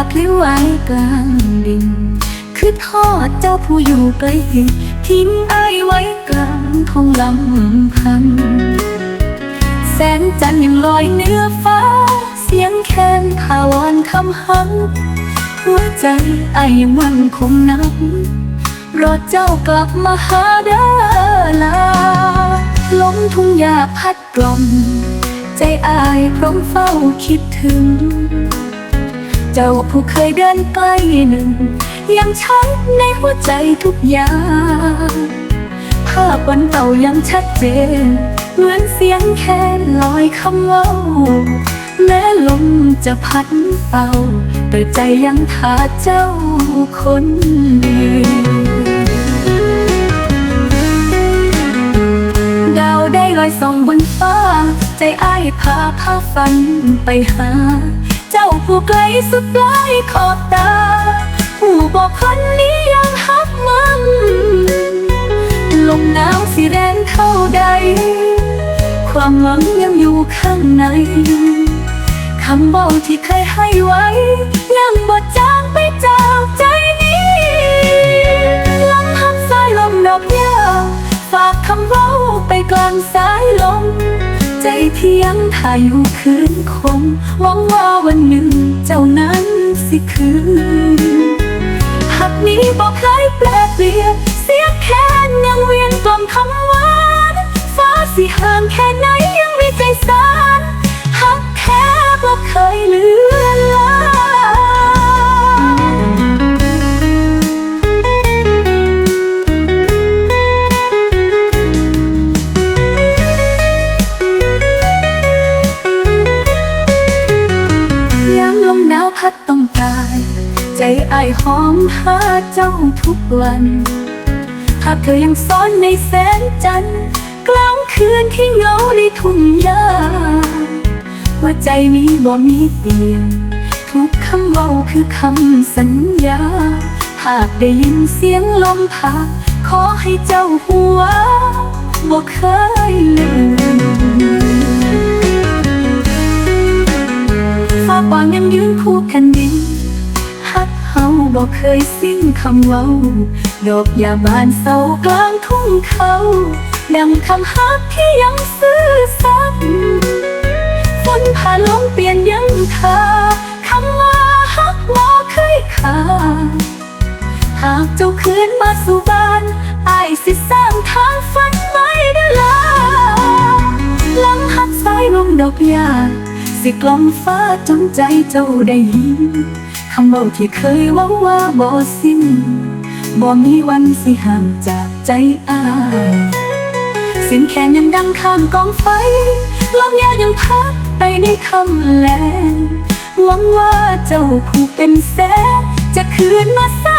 าพลิ้วไหวกลางดินคือทอดเจ้าผู้อยู่ไกลหินทิ้งอายไว้กลางทงลำพัน แสงจันทร์ยังลอยเหนื้อฟ้า เสียงแคนพาวอนคำหังหัวใจไอ้ยังมั่นคงนับรอเจ้ากลับมาหาเด้อลาลมทุ่งหญ้าพัดกล่อม ใจอายพร้อมเฝ้าคิดถึง เจ้าผู้เคยเดินใกล้หนึ่ง ยังชัดในหัวใจทุกอย่างภาพวันเก่ายังชัดเจน เหมือนเสียงแค่ลอยคำเว่าแม้ลมจะพัดเป่าแต่ใจยังขาเจ้าคนเดียวดาวได้ลอยส่องบนฟ้า ใจอ้ายพาพาฝันไปหา เจ้าผู้ไกลสุดปลายขอบตา ผู้บอกคนนี้ยังฮักมันลมหนาวสิแรงเท่าใด ความหวังยังอยู่ข้างในคำบอกที่เคยให้ไว้ยังบ่จางไปจากใจนี้ลมพัดสายลมดอกยาฝากคำเว้าไปกลางสาย เพียงถ่ายรูปคืนคงหวังว่าวันหนึ่งเจ้านั้นสิคืนหักนี้บอกเคยแปลเปลี่ยนเสียแค้นยังเวียนกล่อมคำหวานฟ้าสิห่างแค่ไหน พัดต้องกาย ใจไอายหอมหาเจ้าทุกวัน หากเธอยังซ่อนในแสงจันทร์กลางคืนที่เงาในทุ่งหญ้าหัวใจนี้บ่มีเปลี่ยน ทุกคำเว้าคือคำสัญญา หากได้ยินเสียงลมพัดขอให้เจ้าหัวบ่เคยลืม ปางยังยืนคู่แผ่นดินฮักเฮาบอกเคยสิ้นคำเว้า ดอกยาบานเศร้ากลางทุ่งเขาดังคำฮักที่ยังซื่อสัตย์ฝนผ่านลมเปลี่ยนยังคาคำว่าฮักบ่เคยขาดหากเจ้าคืนมาสู่บ้านอายสิสร้างทางฝันไว้เด้อลาลมหักสายลมดอกยา สิกล่อมฟ้าจนใจเจ้าได้ยินคำเบาที่เคยหวังว่าบ่สิ้นบ่มีวันสิห่างจากใจอายสิ้นแขนยังดังข้ามกองไฟลมยายังพัดไปในคำแลงหวังว่าเจ้าผู้เป็นแสจะคืนมาส